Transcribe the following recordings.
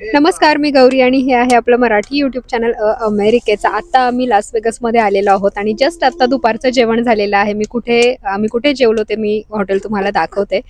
नमस्कार मी गौरी आणि हे आहे आपलं मराठी यूट्यूब चॅनल अ अमेरिकेचा. आता आम्ही लास वेगसमध्ये आलेलो आहोत आणि जस्ट आता दुपारचं जेवण झालेलं आहे. मी कुठे आम्ही कुठे जेवलो ते मी हॉटेल तुम्हाला दाखवते.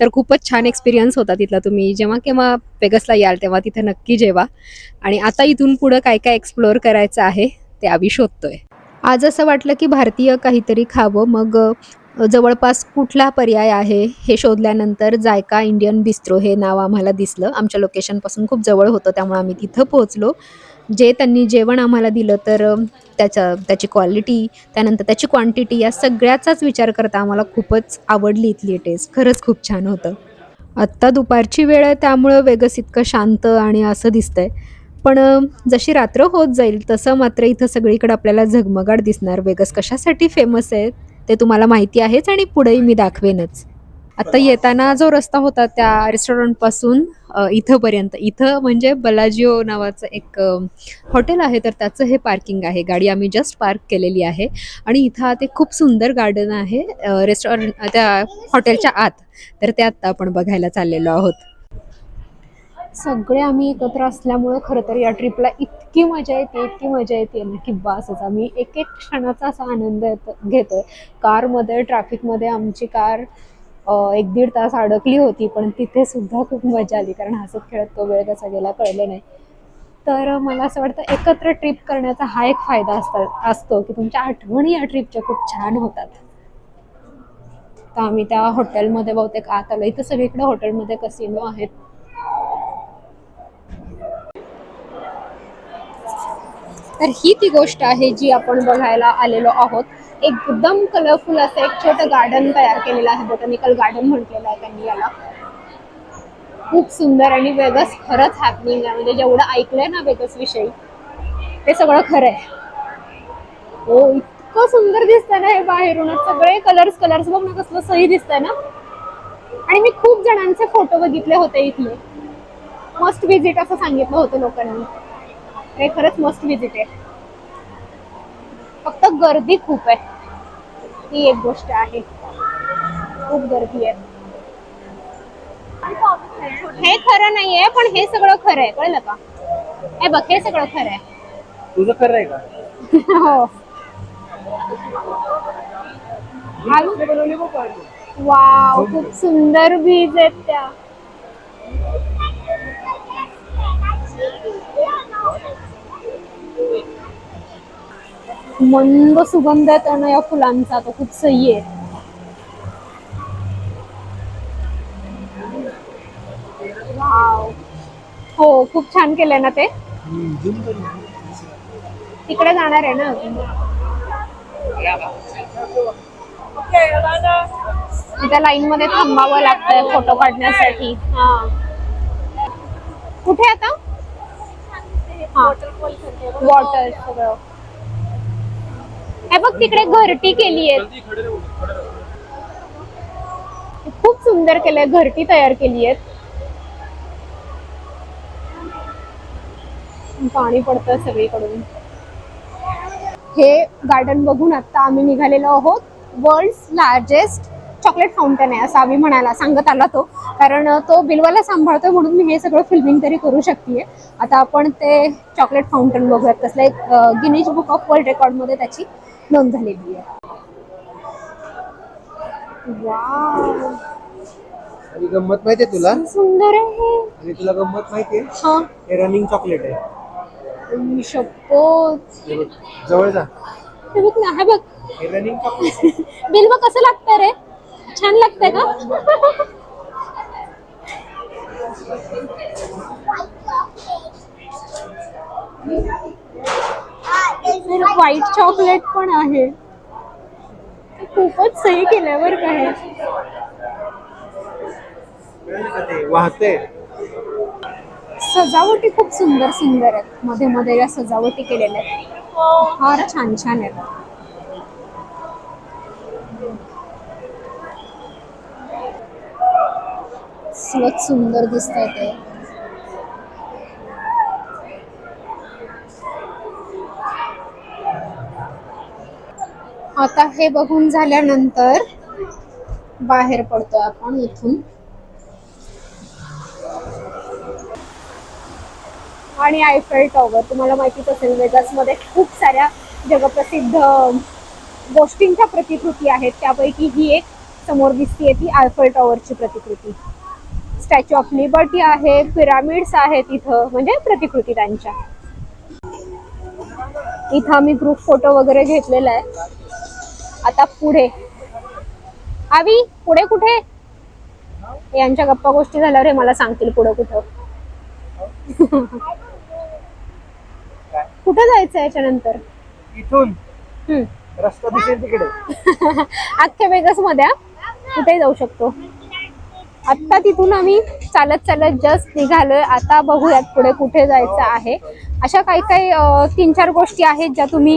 तर खूपच छान एक्सपिरियन्स होता तिथला तुम्ही. जेव्हा केव्हा वेगसला याल तेव्हा तिथे नक्की जेवा. आणि आता इथून पुढं काय काय एक्सप्लोअर करायचं आहे ते आम्ही शोधतोय. आज असं वाटलं की भारतीय काहीतरी खावं. मग जवळपास कुठला पर्याय आहे हे शोधल्यानंतर जायका इंडियन बिस्त्रो हे नाव आम्हाला दिसलं. आमच्या लोकेशनपासून खूप जवळ होतं त्यामुळे आम्ही तिथं पोहोचलो. जे त्यांनी जेवण आम्हाला दिलं तर त्याच्या त्याची क्वालिटी त्यानंतर त्याची क्वांटिटी या सगळ्याचाच विचार करता आम्हाला खूपच आवडली इथली टेस्ट खरंच खूप छान होतं. आत्ता दुपारची वेळ आहे त्यामुळं वेगस इतकं शांत आणि असं दिसतंय. पण जशी रात्र होत जाईल तसं मात्र इथं सगळीकडे आपल्याला झगमगाट दिसणार. वेगस कशासाठी फेमस आहे? ते तुम्हाला माहिती आहेच आणि पुढेही मी दाखवेनच. आता येताना जो रस्ता होता त्या रेस्टॉरंटपासून इथंपर्यंत. इथं म्हणजे बलाजिओ नावाचं एक हॉटेल आहे तर त्याचं हे पार्किंग आहे. गाडी आम्ही जस्ट पार्क केलेली आहे. आणि इथं आत एक खूप सुंदर गार्डन आहे रेस्टॉरंट त्या हॉटेलच्या आत. तर ते आत्ता आपण बघायला चाललेलो आहोत. सगळे आम्ही एकत्र असल्यामुळं खरं तर या ट्रिपला इतकी मजा येते इतकी मजा येते. ना की बासच आम्ही एक एक क्षणाचा असा आनंद येत घेतोय. कारमध्ये ट्रॅफिकमध्ये आमची कार एक दीड तास अडकली होती पण तिथे सुद्धा खूप मजा आली कारण हसत खेळत तो वेळ कसा गेला कळलं नाही. तर मला असं वाटतं एकत्र ट्रिप करण्याचा हा एक फायदा असता असतो की तुमच्या आठवणी या ट्रिपच्या खूप छान होतात. तर आम्ही त्या हॉटेलमध्ये बहुतेक आत आलो. इथं सगळीकडे हॉटेलमध्ये कसिनो आहेत. तर ही ती गोष्ट आहे जी आपण बघायला आलेलो आहोत. एकदम कलरफुल असं एक छोटं गार्डन तयार केलेलं आहे. बॉटनिकल गार्डन म्हटलेलं आहे त्यांनी याला. खूप सुंदर आणि वेगस खरंच हॅपनिंग आहे. म्हणजे जेवढं ऐकलंय ना वेगस विषयी. ते सगळं खरं आहे. हो इतकं सुंदर दिसतंय ना हे बाहेरूनच सगळे कलर्स कलर्स बघ ना कसलं सही दिसतंय ना. आणि मी खूप जणांचे फोटो बघितले होते इथले. मस्ट विजिट असं सांगितलं होतं लोकांनी. हे खरंच मस्ट विजिट आहे. फक्त गर्दी खूप आहे. ही एक गोष्ट आहे. खूप गर्दी आहे. हे खरं नाहीये पण हे सगळं खरं आहे. कळलं का? हे बघ हे सगळं खरं आहे. तुझं खरं आहे का? हो. वाव खूप सुंदर बीज आहेत त्या. मंद सुगंध येतो ना या फुलांचा तो खूप सही आहे. हो खूप छान केलंय ना ते? तिकडे जाणार आहे ना अजून? तिथे लाईन मध्ये थांबावं लागतंय फोटो काढण्यासाठी. हा. कुठे आता? वॉटर सगळं. हे बघ तिकडे घरटी केली आहे खूप सुंदर केलंय घरटी तयार केली आहेत. पाणी पडतं सगळीकडून. हे गार्डन बघून आता आम्ही निघालेलो आहोत वर्ल्ड लार्जेस्ट चॉकलेट फाउंटन आहे असं आम्ही म्हणायला सांगत आला तो. कारण तो बिलवाला सांभाळतोय म्हणून मी हे सगळं फिल्मिंग तरी करू शकते आता आपण ते चॉकलेट फाउंटन बघूयात. कसलं एक गिनीज बुक ऑफ वर्ल्ड रेकॉर्डमध्ये त्याची नोंद झालेली आहे. गंमत माहितीये तुला? सुंदर आहे. आणि तुला गंमत माहितीये हा. हे रनिंग चॉकलेट आहे. शपथ. बघ, जवळ जा. हे बघ ना हे बघ. हे रनिंग चॉकलेट बिल बघ कसं लागतंय रे? छान लागतंय का? व्हाईट चॉकलेट पण आहे. खूपच सही केलंय बरं का हे. ते वाहते. सजावटी खूप सुंदर सुंदर आहेत. मध्ये मध्ये या सजावटी केलेल्या आहेत. फार छान छान आहेत. खूपच सुंदर दिसत ते. आता हे बघून झाल्यानंतर बाहेर पडतोय आपण इथून. आणि आयफेल टॉवर तुम्हाला माहितीच असेल वेगासमध्ये खूप साऱ्या जगप्रसिद्ध गोष्टींच्या प्रतिकृती आहेत. त्यापैकी ही एक समोर दिसतीये ती आयफेल टॉवरची प्रतिकृती. स्टॅच्यू ऑफ लिबर्टी आहे पिरामिड्स आहेत इथं म्हणजे प्रतिकृती त्यांच्या. इथं आम्ही ग्रुप फोटो वगैरे घेतलेला आहे. आता पुढे. आवी पुढे कुठे? यांच्या गप्पा गोष्टी झाल्यावर हे मला सांगतील पुढे कुठं. कुठं जायचं याच्यानंतर? इथून. रस्ता दिसेल तिकडे. अख्ख्या वेगसमध्ये. कुठेही जाऊ शकतो. आत्ता तिथून आम्ही चालत चालत जस्ट निघालोय. आता बघूयात पुढे कुठे जायचं आहे. अशा काही काही तीन चार गोष्टी आहेत ज्या तुम्ही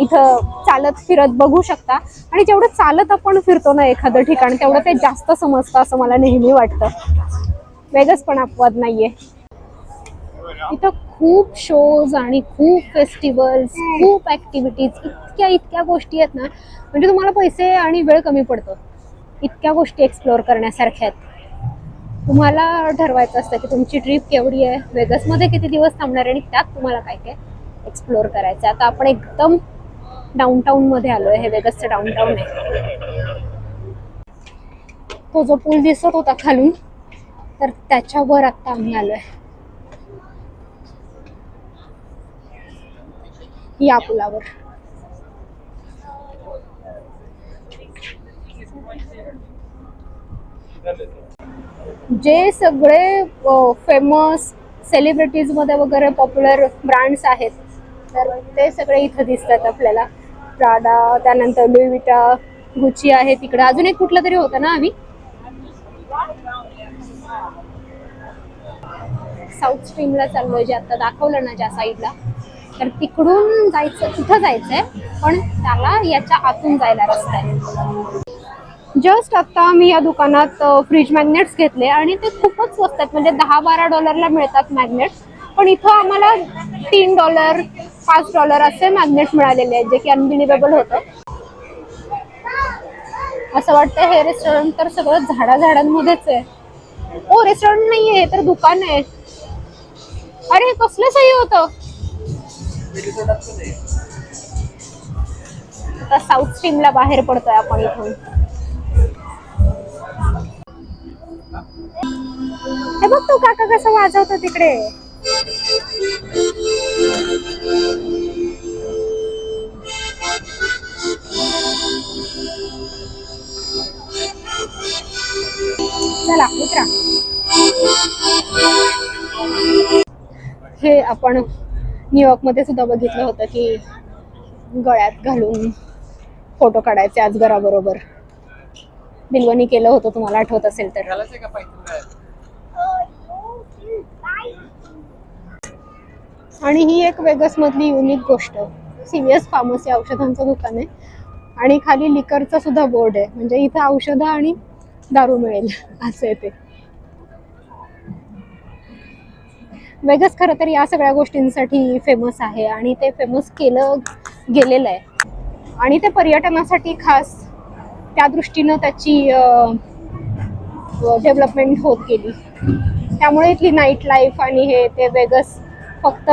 इथं चालत फिरत बघू शकता. आणि जेवढं चालत आपण फिरतो ना एखादं ठिकाण तेवढं ते जास्त समजतं असं मला नेहमी वाटतं. वेगच पण अपवाद नाहीये. इथं खूप शोज आणि खूप फेस्टिवल्स खूप ऍक्टिव्हिटीज इतक्या इतक्या गोष्टी आहेत ना म्हणजे तुम्हाला पैसे आणि वेळ कमी पडतो. इतक्या गोष्टी एक्सप्लोअर करण्यासारख्या आहेत. तुम्हाला ठरवायचं असतं की तुमची ट्रिप केवढी आहे वेगसमध्ये किती दिवस थांबणार आहे आणि त्यात तुम्हाला काय काय एक्सप्लोअर करायचं आहे. आता आपण एकदम डाऊनटाऊन मध्ये आलोय हे वेगसचं डाऊनटाऊन आहे. तो जो पूल दिसत होता खालून तर त्याच्यावर आता आम्ही आलोय. या पुलावर. जे सगळे फेमस सेलिब्रिटीजमध्ये वगैरे पॉप्युलर ब्रँड्स आहेत तर ते सगळे इथं दिसतात आपल्याला. प्राडा त्यानंतर लुईविटा गुची आहे तिकडे. अजून एक कुठलं तरी होतं ना आम्ही? साऊथ स्ट्रीमला चाललोय जे आता दाखवलं ना ज्या साईडला तर तिकडून जायचं कुठं जायचंय पण त्याला याच्या आतून जायला रस्ता आहे. जस्ट आता मी या दुकानात फ्रीज मॅग्नेट्स घेतले आणि ते खूपच स्वस्त आहेत. म्हणजे दहा बारा डॉलरला मिळतात मॅग्नेट्स पण इथं आम्हाला तीन डॉलर पाच डॉलर असे मॅग्नेट्स मिळालेले आहेत जे की अनबिलिव्हेबल होतं. असं वाटतं हे रेस्टॉरंट तर सगळं झाडा झाडांमध्येच आहे. ओ रेस्टॉरंट नाहीये हे तर दुकान आहे. अरे कसलं सही होतं? आता साऊथ स्ट्रीमला बाहेर पडतोय आपण इथून. हे बघ तू काका कसं वाजवतो तिकडे. चला उतरा. हे आपण न्यूयॉर्कमध्ये सुद्धा बघितलं होतं की गळ्यात घालून फोटो काढायचे आजगराबरोबर बिलवणी केलं होतं तुम्हाला आठवत असेल तर. आणि ही एक वेगसमधली युनिक गोष्ट. सीव्हीएस फार्मसी औषधांचं दुकान आहे. आणि खाली लिकरचा सुद्धा बोर्ड आहे. म्हणजे इथं औषधं आणि दारू मिळेल. असं आहे ते. वेगस खरं तर या सगळ्या गोष्टींसाठी फेमस आहे. आणि ते फेमस केलं गेलेलं आहे. आणि ते पर्यटनासाठी खास त्या दृष्टीनं त्याची डेव्हलपमेंट होत गेली. त्यामुळे इथली नाईट लाईफ आणि हे ते वेगस फक्त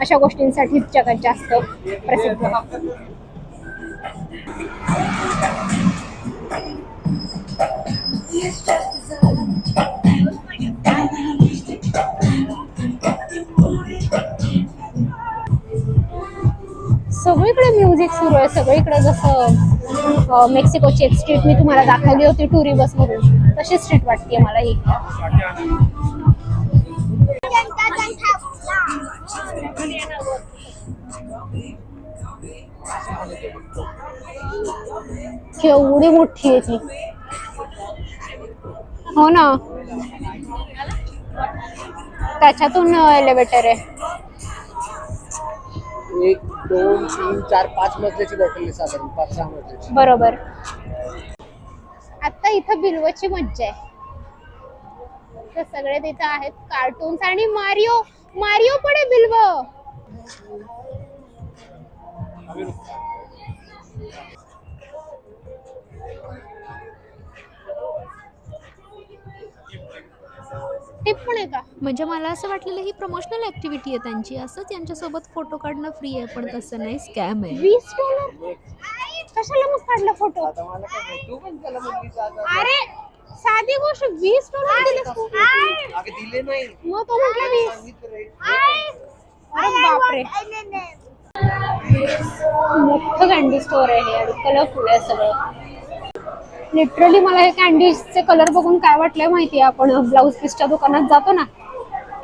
अशा गोष्टींसाठीच जगात जास्त प्रसिद्ध. सगळीकडे म्युझिक सुरू आहे. सगळीकडे जसं मेक्सिकोची एक स्ट्रीट मी तुम्हाला दाखवली होती टुरी बस मधून. तशी स्ट्रीट वाटते मला ही. केवढी मोठी आहे ती. हो ना. त्याच्यातून एलिव्हेटर आहे. एक दोन तीन चार पाच मजल्याची बॉटल आहे साधारण पाच सहा मजल्याची. बरोबर. आता इथं बिल्वची मज्जा आहे. तर सगळे तिथं आहेत कार्टून्स आणि मारिओ मारिओ पण आहे बिल्व. टिप पण आहे का? म्हणजे मला असं वाटलेलं ही प्रमोशनल ऍक्टिव्हिटी आहे त्यांची. असंच यांच्यासोबत फोटो काढणं फ्री आहे पण तसं नाही स्कॅम आहे. वीस डॉलर कशाला मग काढला फोटो आता मला काय माहीत, तू पण त्याला म्हणलीस आज आज. अरे साधी गोष्ट वीस डॉलर दिले नाही. मग तो म्हटलं वीस. अरे बापरे. मोठं कॅन्डी स्टोर आहे आणि कलरफुल आहे सगळं. लिटरली मला हे कॅन्डीजचे कलर बघून काय वाटलंय माहितीये आपण? ब्लाऊज पीसच्या दुकानात जातो ना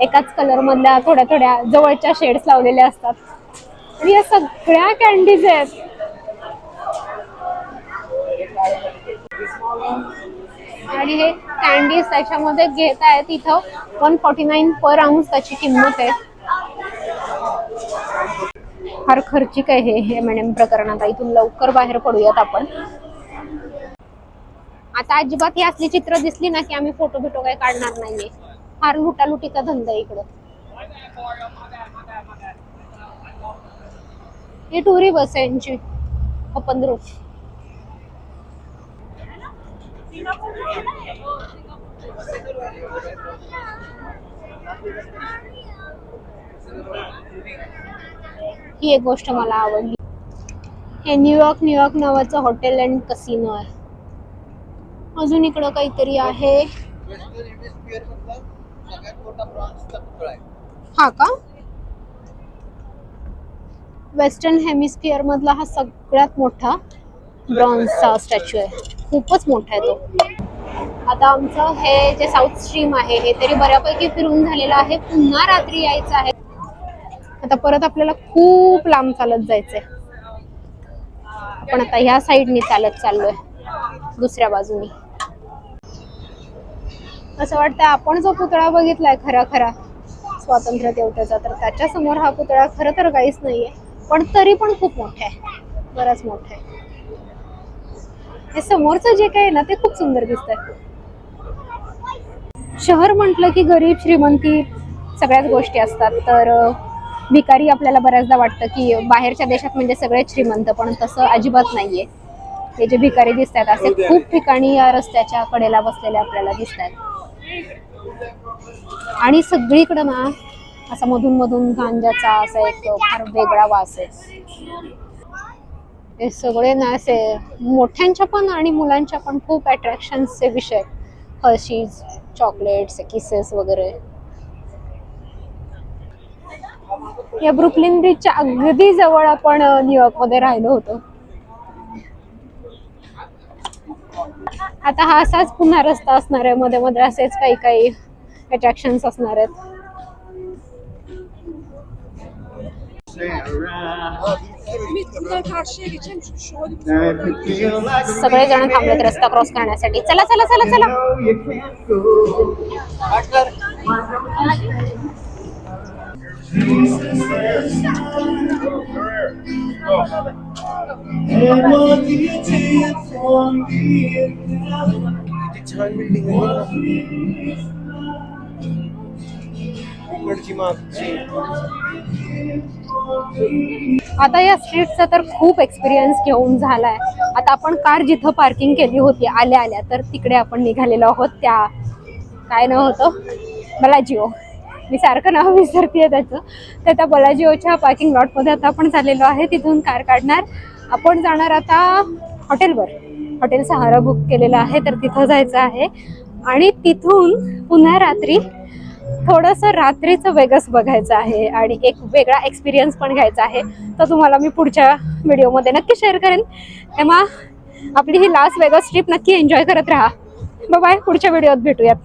एकाच कलर मधल्या थोड्या थोड्या जवळच्या शेड्स लावलेल्या असतात. आणि या सगळ्या कॅन्डीज आहेत. आणि हे कॅन्डीज त्याच्यामध्ये घेत आहेत इथं one forty nine per ounce त्याची किंमत आहे. फार खर्चिक आहे हे हे म्हणेन प्रकरण आता इथून लवकर बाहेर पडूयात आपण. आता अजिबात ही असली चित्र दिसली ना की आम्ही फोटो बिटो काही काढणार नाहीये. फार लुटालुटीचा धंदा इकडं. ही टुरी बस आहे यांची. ओपन रूफ ही एक गोष्ट मला आवडली. हे न्यूयॉर्क न्यूयॉर्क नावाचं हॉटेल अँड कसिनो आहे. अजून इकडं काहीतरी आहे. हा का? वेस्टर्न हेमिस्फिअर मधला हा सगळ्यात मोठा ब्रॉन्झचा स्टॅच्यू आहे. खूपच मोठा आहे तो. आता आमचं हे जे साऊथ स्ट्रीम आहे हे तरी बऱ्यापैकी फिरून झालेलं आहे. पुन्हा रात्री यायचं आहे. आता परत आपल्याला खूप लांब चालत जायचंय. आपण आता ह्या साईडनी चालत चाललोय दुसऱ्या बाजूनी. असं वाटतं आपण जो पुतळा बघितलाय खरा खरा स्वातंत्र्य देवतेचा तर त्याच्यासमोर हा पुतळा खरं तर काहीच नाहीये पण तरी पण खूप मोठा आहे. बराच मोठा आहे. हे समोरचं जे काय आहे ना ते खूप सुंदर दिसतंय. शहर म्हटलं की गरीब श्रीमंती सगळ्याच गोष्टी असतात. तर भिकारी आपल्याला बऱ्याचदा वाटतं की बाहेरच्या देशात म्हणजे सगळेच श्रीमंत पण तसं अजिबात नाहीये. हे जे भिकारी दिसत आहेत असे खूप ठिकाणी या रस्त्याच्या कडेला बसलेले आपल्याला दिसत आहेत आणि सगळीकडं ना असा मधून मधून गांजाचा असा एक फार वेगळा वास आहे. हे सगळे ना असे मोठ्यांच्या पण आणि मुलांच्या पण खूप अट्रॅक्शन्सचे विषय हर्शीज चॉकलेट्स किसेस वगैरे. या ब्रुकलिन ब्रिजच्या अगदी जवळ आपण न्यूयॉर्कमध्ये राहिलो होतो. आता हा असाच पुन्हा रस्ता असणार आहे. मध्ये मध्ये असेच काही काही अट्रॅक्शन्स असणार आहेत. सगळे जण थांबलेत रस्ता क्रॉस करण्यासाठी. चला चला चला चला. किती छान बिल्डिंग आहे. इकडची मागची. आता या स्ट्रीटचा तर खूप एक्सपिरियन्स घेऊन झालाय. आता आपण कार जिथं पार्किंग केली होती आल्या आल्या तर तिकडे आपण निघालेलो आहोत त्या काय नाव होतं? बलाजिओ मी सारखं नाव विसरते त्याचं. तर त्या बलाजिओच्या पार्किंग लॉटमध्ये आता आपण चाललेलो आहे. तिथून कार काढणार. आपण जाणार आता हॉटेलवर. हॉटेल सहारा बुक केलेलं आहे तर तिथं जायचं आहे. आणि तिथून पुन्हा रात्री थोडंसं रात्रीचं वेगस बघायचं आहे आणि एक वेगळा एक्सपिरियन्स पण घ्यायचा आहे. तर तुम्हाला मी पुढच्या व्हिडिओमध्ये नक्की शेअर करेन. तेव्हा आपली ही लास्ट वेगस ट्रिप नक्की एन्जॉय करत राहा. बाय पुढच्या व्हिडिओत भेटूयात.